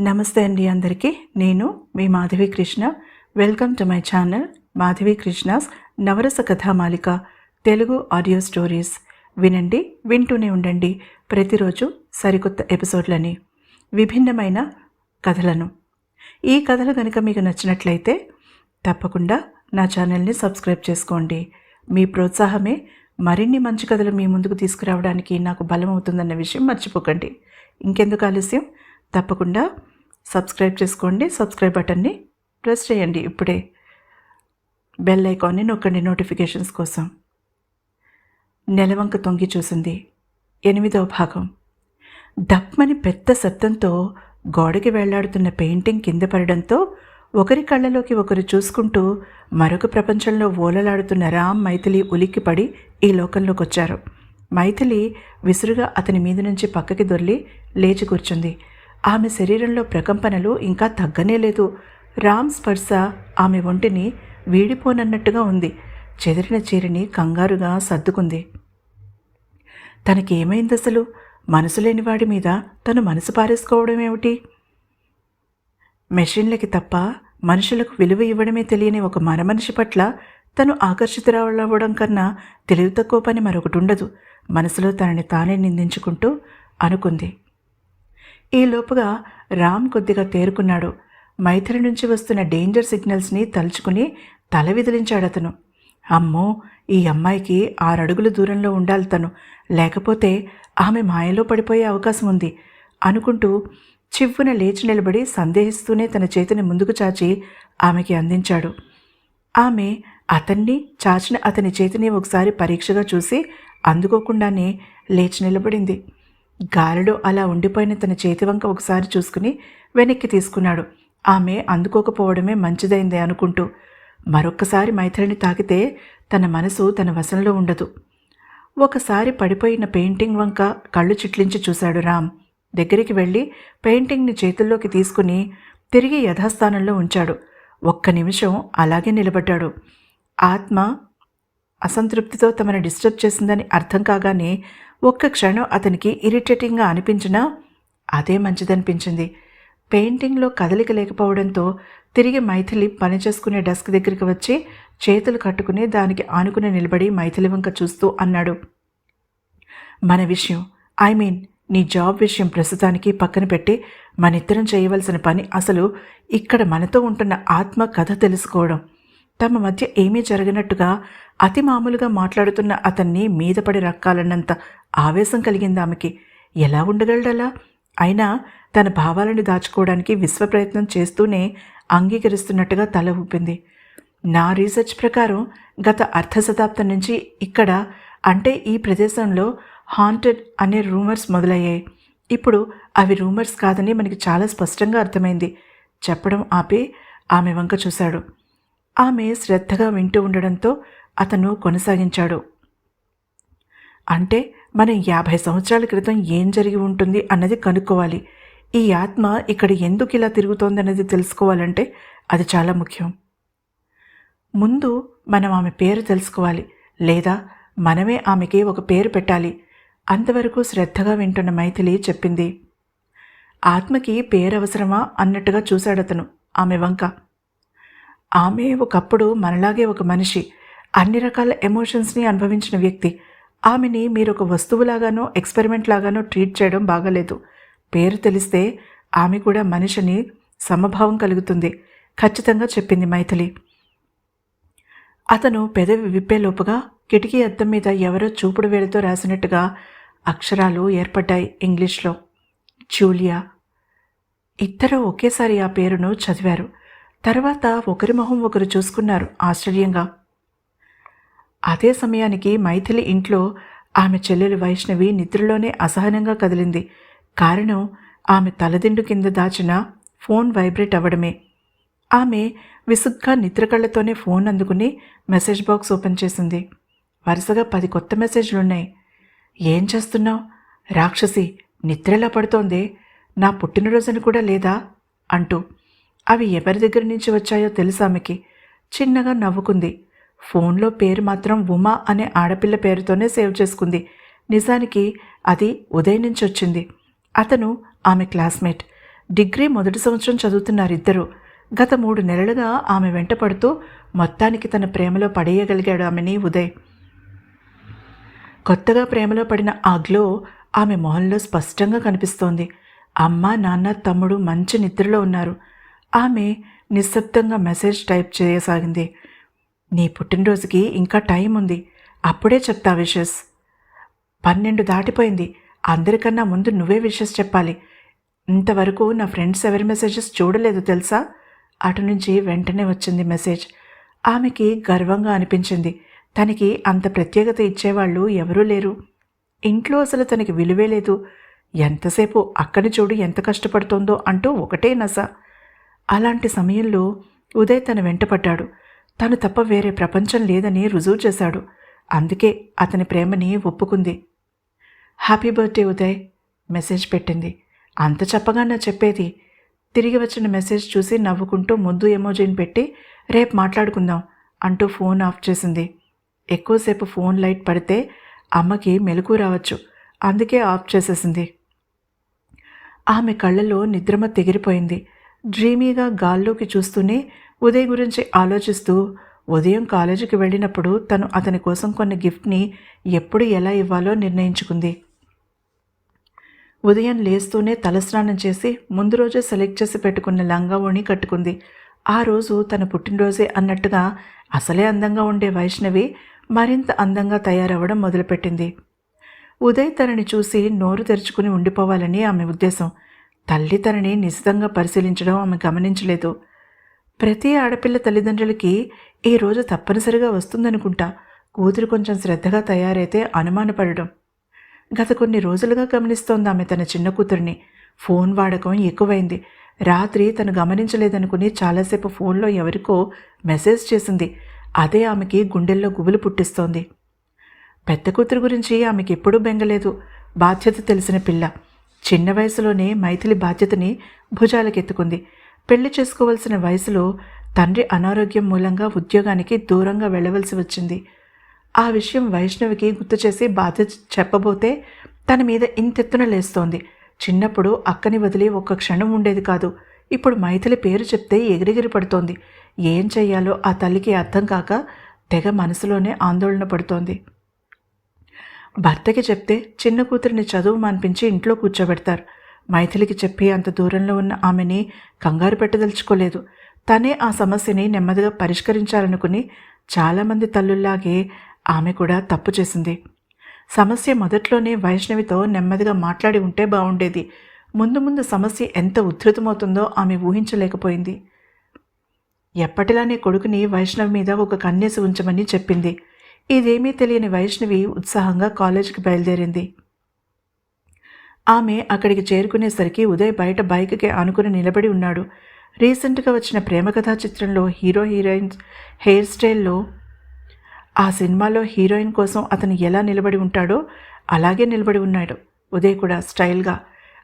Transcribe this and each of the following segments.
నమస్తే అండి అందరికీ. నేను మీ Madhavi Krishna. Welcome to my channel Madhavi Krishna's Navarasa Kathamalika Telugu audio stories వినండి వింటూనే ఉండండి. ప్రతిరోజు సరికొత్త ఎపిసోడ్లని విభిన్నమైన కథలను. ఈ కథలు కనుక మీకు నచ్చినట్లయితే తప్పకుండా నా ఛానల్ని సబ్స్క్రైబ్ చేసుకోండి. మీ ప్రోత్సాహమే మరిన్ని మంచి కథలు మీ ముందుకు తీసుకురావడానికి నాకు బలం అవుతుందన్న విషయం మర్చిపోకండి. ఇంకెందుకు ఆలస్యం? తప్పకుండా సబ్స్క్రైబ్ చేసుకోండి సబ్స్క్రైబ్ బటన్ని ప్రెస్ చేయండి. ఇప్పుడే బెల్ ఐకాన్ని నొక్కండి నోటిఫికేషన్స్ కోసం. నెలవంక తొంగి చూసింది ఎనిమిదవ భాగం. దప్మని పెద్ద శబ్దంతో గోడకి వెళ్ళాడుతున్న పెయింటింగ్ కింద పడడంతో ఒకరి కళ్ళలోకి ఒకరు చూసుకుంటూ మరొక ప్రపంచంలో ఓలలాడుతున్న రామ్ మైథిలి ఉలిక్కిపడి ఈ లోకంలోకి వచ్చారు. మైథిలి విసురుగా అతని మీద నుంచి పక్కకి దొర్లి లేచి కూర్చుంది. ఆమె శరీరంలో ప్రకంపనలు ఇంకా తగ్గనే లేదు. రామ్ స్పర్శ ఆమె ఒంటిని వీడిపోనన్నట్టుగా ఉంది. చెదిరిన చీరని కంగారుగా సర్దుకుంది. తనకేమైంది అసలు? మనసు లేని వాడి మీద తను మనసు పారేసుకోవడం ఏమిటి? మెషిన్లకి తప్ప మనుషులకు విలువ ఇవ్వడమే తెలియని ఒక మరమనిషి పట్ల తను ఆకర్షితురావడం కన్నా తెలివి తక్కువ పని మరొకటి ఉండదు. మనసులో తనని తానే నిందించుకుంటూ అనుకుంది. ఈ లోపుగా రామ్ కొద్దిగా తేరుకున్నాడు. మైథిలి నుంచి వస్తున్న డేంజర్ సిగ్నల్స్ని తలుచుకుని తల విదిలించాడు అతను. అమ్మో ఈ అమ్మాయికి ఆరడుగుల దూరంలో ఉండాలి తను. లేకపోతే ఆమె మాయలో పడిపోయే అవకాశం ఉంది అనుకుంటూ చివ్వున లేచి నిలబడి సందేహిస్తూనే తన చేతిని ముందుకు చాచి ఆమెకి అందించాడు. ఆమె అతన్ని చాచిన అతని చేతిని ఒకసారి పరీక్షగా చూసి అందుకోకుండానే లేచి నిలబడింది. గాలిలో అలా ఉండిపోయిన తన చేతివంక ఒకసారి చూసుకుని వెనక్కి తీసుకున్నాడు. ఆమె అందుకోకపోవడమే మంచిదైంది అనుకుంటూ మరొక్కసారి మైథిలిని తాకితే తన మనసు తన వశంలో ఉండదు. ఒకసారి పడిపోయిన పెయింటింగ్ వంక కళ్ళు చిట్లించి చూశాడు రామ్. దగ్గరికి వెళ్ళి పెయింటింగ్ని చేతుల్లోకి తీసుకుని తిరిగి యథాస్థానంలో ఉంచాడు. ఒక్క నిమిషం అలాగే నిలబడ్డాడు. ఆత్మ అసంతృప్తితో తమను డిస్టర్బ్ చేసిందని అర్థం కాగానే ఒక్క క్షణం అతనికి ఇరిటేటింగ్గా అనిపించినా అదే మంచిదనిపించింది. పెయింటింగ్లో కదలిక లేకపోవడంతో తిరిగి మైథిలి పని చేసుకునే డెస్క్ దగ్గరికి వచ్చి చేతులు కట్టుకుని దానికి ఆనుకుని నిలబడి మైథిలి వంక చూస్తూ అన్నాడు. మన విషయం ఐ మీన్ నీ జాబ్ విషయం ప్రస్తుతానికి పక్కన పెట్టి మనిద్దరం చేయవలసిన పని అసలు ఇక్కడ మనతో ఉంటున్న ఆత్మ కథ తెలుసుకోవడం. తమ మధ్య ఏమీ జరగనట్టుగా అతి మామూలుగా మాట్లాడుతున్న అతన్ని మీద పడి రక్కాలన్నంత ఆవేశం కలిగింది ఆమెకి. ఎలా ఉండగలడలా? అయినా తన భావాలను దాచుకోవడానికి విశ్వ ప్రయత్నం చేస్తూనే అంగీకరిస్తున్నట్టుగా తల ఊపింది. నా రీసెర్చ్ ప్రకారం గత అర్ధ శతాబ్దం నుంచి ఇక్కడ అంటే ఈ ప్రదేశంలో హాంటెడ్ అనే రూమర్స్ మొదలయ్యాయి. ఇప్పుడు అవి రూమర్స్ కాదని మనకి చాలా స్పష్టంగా అర్థమైంది. చెప్పడం ఆపి ఆమె వంక చూశాడు. ఆమె శ్రద్ధగా వింటూ ఉండడంతో అతను కొనసాగించాడు. అంటే మనం యాభై సంవత్సరాల క్రితం ఏం జరిగి ఉంటుంది అన్నది కనుక్కోవాలి. ఈ ఆత్మ ఇక్కడ ఎందుకు ఇలా తిరుగుతోందన్నది తెలుసుకోవాలంటే అది చాలా ముఖ్యం. ముందు మనం ఆమె పేరు తెలుసుకోవాలి. లేదా మనమే ఆమెకి ఒక పేరు పెట్టాలి. అంతవరకు శ్రద్ధగా వింటున్న మైథిలి చెప్పింది. ఆత్మకి పేరు అవసరమా అన్నట్టుగా చూశాడతను ఆమె వంక. ఆమె ఒకప్పుడు మనలాగే ఒక మనిషి. అన్ని రకాల ఎమోషన్స్ని అనుభవించిన వ్యక్తి. ఆమెని మీరు ఒక వస్తువులాగానో ఎక్స్పెరిమెంట్ లాగానో ట్రీట్ చేయడం బాగలేదు. పేరు తెలిస్తే ఆమె కూడా మనిషిని సమభావం కలుగుతుంది. ఖచ్చితంగా చెప్పింది మైథిలి. అతను పెదవి విప్పేలోపుగా కిటికీ అద్దం మీద ఎవరో చూపుడు వేలతో రాసినట్టుగా అక్షరాలు ఏర్పడ్డాయి ఇంగ్లీష్లో. జూలియా. ఇద్దరు ఒకేసారి ఆ పేరును చదివారు. తర్వాత ఒకరి మొహం ఒకరు చూసుకున్నారు ఆశ్చర్యంగా. అదే సమయానికి మైథిలి ఇంట్లో ఆమె చెల్లెలు వైష్ణవి నిద్రలోనే అసహనంగా కదిలింది. కారణం ఆమె తలదిండు కింద దాచిన ఫోన్ వైబ్రేట్ అవ్వడమే. ఆమె విసుగ్గా నిద్రకళ్ళతోనే ఫోన్ అందుకుని మెసేజ్ బాక్స్ ఓపెన్ చేసింది. వరుసగా పది కొత్త మెసేజ్లున్నాయి. ఏం చేస్తున్నావు? రాక్షసి నిద్రలా పడుతోందే? నా పుట్టినరోజును కూడా లేదా? అంటూ అవి ఎవరి దగ్గర నుంచి వచ్చాయో తెలుసు ఆమెకి? చిన్నగా నవ్వుకుంది. ఫోన్లో పేరు మాత్రం ఉమా అనే ఆడపిల్ల పేరుతోనే సేవ్ చేసుకుంది. నిజానికి అది ఉదయ్ నుంచి వచ్చింది. అతను ఆమె క్లాస్మేట్. డిగ్రీ మొదటి సంవత్సరం చదువుతున్నారు ఇద్దరు. గత మూడు నెలలుగా ఆమె వెంట పడుతూ మొత్తానికి తన ప్రేమలో పడేయగలిగాడు ఆమెని ఉదయ్. కొత్తగా ప్రేమలో పడిన ఆ గ్లో ఆమె మొహంలో స్పష్టంగా కనిపిస్తోంది. అమ్మ నాన్న తమ్ముడు మంచి నిద్రలో ఉన్నారు. ఆమె నిశ్శబ్దంగా మెసేజ్ టైప్ చేయసాగింది. నీ పుట్టినరోజుకి ఇంకా టైం ఉంది. అప్పుడే చెప్తా విషెస్. పన్నెండు దాటిపోయింది. అందరికన్నా ముందు నువ్వే విషెస్ చెప్పాలి. ఇంతవరకు నా ఫ్రెండ్స్ ఎవరి మెసేజెస్ చూడలేదు తెలుసా? అటు నుంచి వెంటనే వచ్చింది మెసేజ్. ఆమెకి గర్వంగా అనిపించింది. తనకి అంత ప్రత్యేకత ఇచ్చేవాళ్ళు ఎవరూ లేరు. ఇంట్లో అసలు తనకి విలువే లేదు. ఎంతసేపు అక్కని చూడు ఎంత కష్టపడుతోందో అంటూ ఒకటే నస. అలాంటి సమయంలో ఉదయ్ తన వెంటపడ్డాడు తను తప్ప వేరే ప్రపంచం లేదని రుజువు చేశాడు. అందుకే అతని ప్రేమని ఒప్పుకుంది. హ్యాపీ బర్త్డే ఉదయ్ మెసేజ్ పెట్టింది. అంత చెప్పగా నా చెప్పేది. తిరిగి వచ్చిన మెసేజ్ చూసి నవ్వుకుంటూ ముద్దు ఎమోజీని పెట్టి రేపు మాట్లాడుకుందాం అంటూ ఫోన్ ఆఫ్ చేసింది. ఎక్కువసేపు ఫోన్ లైట్ పడితే అమ్మకి మెలకు రావచ్చు. అందుకే ఆఫ్ చేసేసింది. ఆమె కళ్ళలో నిద్రమ తెగిరిపోయింది. డ్రీమీగా గాల్లోకి చూస్తూనే ఉదయ్ గురించి ఆలోచిస్తూ ఉదయం కాలేజీకి వెళ్ళినప్పుడు తను అతని కోసం కొన్ని గిఫ్ట్ని ఎప్పుడు ఎలా ఇవ్వాలో నిర్ణయించుకుంది. ఉదయం లేస్తూనే తలస్నానం చేసి ముందు రోజే సెలెక్ట్ చేసి పెట్టుకున్న లంగా ఓణి కట్టుకుంది. ఆ రోజు తన పుట్టినరోజే అన్నట్టుగా అసలే అందంగా ఉండే వైష్ణవి మరింత అందంగా తయారవ్వడం మొదలుపెట్టింది. ఉదయ్ తనని చూసి నోరు తెరుచుకుని ఉండిపోవాలని ఆమె ఉద్దేశం. తల్లి తనని నిశితంగా పరిశీలించడం ఆమె గమనించలేదు. ప్రతి ఆడపిల్ల తల్లిదండ్రులకి ఈ రోజు తప్పనిసరిగా వస్తుందనుకుంటా. కూతురు కొంచెం శ్రద్ధగా తయారైతే అనుమానపడడం. గత కొన్ని రోజులుగా గమనిస్తోంది ఆమె తన చిన్న కూతురిని. ఫోన్ వాడకం ఎక్కువైంది. రాత్రి తను గమనించలేదనుకుని చాలాసేపు ఫోన్లో ఎవరికో మెసేజ్ చేసింది. అదే ఆమెకి గుండెల్లో గుబులు పుట్టిస్తోంది. పెద్ద కూతురు గురించి ఆమెకి ఎప్పుడూ బెంగలేదు. బాధ్యత తెలిసిన పిల్ల. చిన్న వయసులోనే మైథిలి బాధ్యతని భుజాలకెత్తుకుంది. పెళ్ళి చేసుకోవలసిన వయసులో తండ్రి అనారోగ్యం మూలంగా ఉద్యోగానికి దూరంగా వెళ్ళవలసి వచ్చింది. ఆ విషయం వైష్ణవికి గుర్తు చేసి బాధ్యత చెప్పబోతే తన మీద ఇంతెత్తున లేస్తోంది. చిన్నప్పుడు అక్కని వదిలి ఒక్క క్షణం ఉండేది కాదు. ఇప్పుడు మైథిలి పేరు చెప్తే ఎగిరిగిరి పడుతోంది. ఏం చెయ్యాలో ఆ తల్లికి అర్థం కాక తెగ మనసులోనే ఆందోళన పడుతోంది. భర్తకి చెప్తే చిన్న కూతురిని చదువు మాన్పించి ఇంట్లో కూర్చోబెడతారు. మైథిలికి చెప్పి అంత దూరంలో ఉన్న ఆమెని కంగారు పెట్టదలుచుకోలేదు. తనే ఆ సమస్యని నెమ్మదిగా పరిష్కరించాలనుకుని చాలామంది తల్లుల్లాగే ఆమె కూడా తప్పు చేసింది. సమస్య మొదట్లోనే వైష్ణవితో నెమ్మదిగా మాట్లాడి ఉంటే బాగుండేది ముందు ముందు సమస్య ఎంత ఉధృతమవుతుందో ఆమె ఊహించలేకపోయింది. ఎప్పటిలానే కొడుకుని వైష్ణవి మీద ఒక కన్నేసి ఉంచమని చెప్పింది. ఇదేమీ తెలియని వైష్ణవి ఉత్సాహంగా కాలేజీకి బయలుదేరింది. ఆమె అక్కడికి చేరుకునేసరికి ఉదయ్ బయట బైక్కి ఆనుకుని నిలబడి ఉన్నాడు. రీసెంట్గా వచ్చిన ప్రేమకథా చిత్రంలో హీరో హీరోయిన్స్ హెయిర్ స్టైల్లో ఆ సినిమాలో హీరోయిన్ కోసం అతను ఎలా నిలబడి ఉంటాడో అలాగే నిలబడి ఉన్నాడు. ఉదయ్ కూడా స్టైల్గా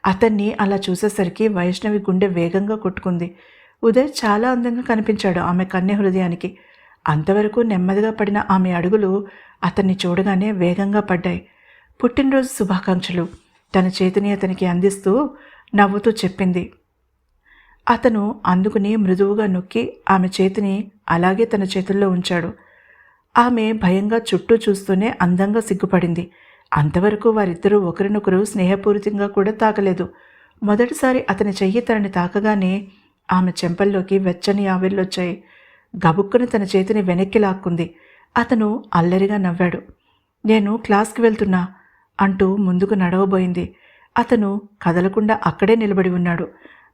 అతన్ని అలా చూసేసరికి వైష్ణవి గుండె వేగంగా కొట్టుకుంది. ఉదయ్ చాలా అందంగా కనిపించాడు ఆమె కన్య హృదయానికి. అంతవరకు నెమ్మదిగా పడిన ఆమె అడుగులు అతన్ని చూడగానే వేగంగా పడ్డాయి. పుట్టినరోజు శుభాకాంక్షలు. తన చేతిని అతనికి అందిస్తూ నవ్వుతూ చెప్పింది. అతను అందుకుని మృదువుగా నొక్కి ఆమె చేతిని అలాగే తన చేతుల్లో ఉంచాడు. ఆమె భయంగా చుట్టూ చూస్తూనే అందంగా సిగ్గుపడింది. అంతవరకు వారిద్దరూ ఒకరినొకరు స్నేహపూరితంగా కూడా తాకలేదు. మొదటిసారి అతని చెయ్యి తనని తాకగానే ఆమె చెంపల్లోకి వెచ్చని ఆవిర్లొచ్చాయి. గబుక్కుని తన చేతిని వెనక్కి లాక్కుంది. అతను అల్లరిగా నవ్వాడు. నేను క్లాస్కి వెళ్తున్నా అంటూ ముందుకు నడవబోయింది. అతను కదలకుండా అక్కడే నిలబడి ఉన్నాడు.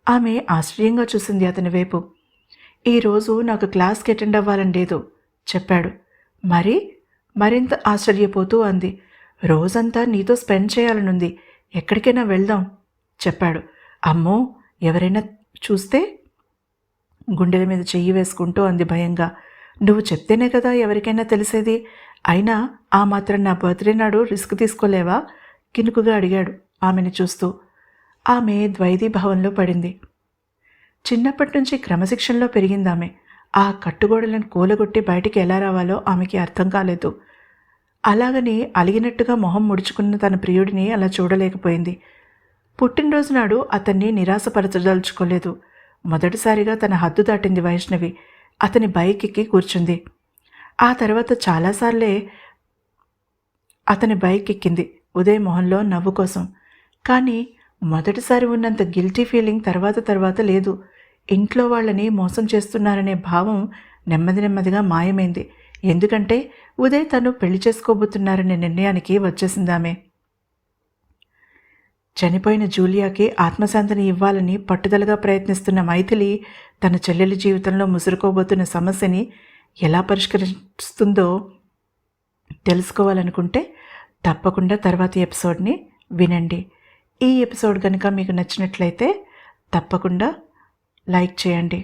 ఆమె ఆశ్చర్యంగా చూసింది అతని వైపు. ఈరోజు నాకు క్లాస్కి అటెండ్ అవ్వాలని లేదు చెప్పాడు. మరి? మరింత ఆశ్చర్యపోతూ అంది. రోజంతా నీతో స్పెండ్ చేయాలనుంది. ఎక్కడికైనా వెళ్దాం చెప్పాడు. అమ్మో ఎవరైనా చూస్తే? గుండెల మీద చెయ్యి వేసుకుంటూ అంది భయంగా. నువ్వు చెప్తేనే కదా ఎవరికైనా తెలిసేది. అయినా ఆ మాత్రం నా బర్త్డే నాడు రిస్క్ తీసుకోలేవా? కినుకుగా అడిగాడు ఆమెను చూస్తూ. ఆమె ద్వైదీ భావంలో పడింది. చిన్నప్పటి నుంచి క్రమశిక్షణలో పెరిగిందామె. ఆ కట్టుగోడలను కూలగొట్టి బయటికి ఎలా రావాలో ఆమెకి అర్థం కాలేదు. అలాగని అలిగినట్టుగా మొహం ముడుచుకున్న తన ప్రియుడిని అలా చూడలేకపోయింది. పుట్టినరోజు నాడు అతన్ని నిరాశపరచదలుచుకోలేదు. మొదటిసారిగా తన హద్దు దాటింది వైష్ణవి. అతని బైక్ ఎక్కి కూర్చుంది. ఆ తర్వాత చాలాసార్లే అతని బైక్ ఎక్కింది ఉదయ్ మొహంలో నవ్వు కోసం. కానీ మొదటిసారి ఉన్నంత గిల్టీ ఫీలింగ్ తర్వాత తర్వాత లేదు. ఇంట్లో వాళ్ళని మోసం చేస్తున్నారనే భావం నెమ్మది నెమ్మదిగా మాయమైంది. ఎందుకంటే ఉదయ్ తను పెళ్ళి చేసుకోబోతున్నారనే నిర్ణయానికి వచ్చేసిందామే. చనిపోయిన జూలియాకి ఆత్మశాంతిని ఇవ్వాలని పట్టుదలగా ప్రయత్నిస్తున్న మైథిలి తన చెల్లెలి జీవితంలో ముసురుకోబోతున్న సమస్యని ఎలా పరిష్కరిస్తుందో తెలుసుకోవాలనుకుంటే తప్పకుండా తర్వాతి ఎపిసోడ్ని వినండి. ఈ ఎపిసోడ్ కనుక మీకు నచ్చినట్లయితే తప్పకుండా లైక్ చేయండి.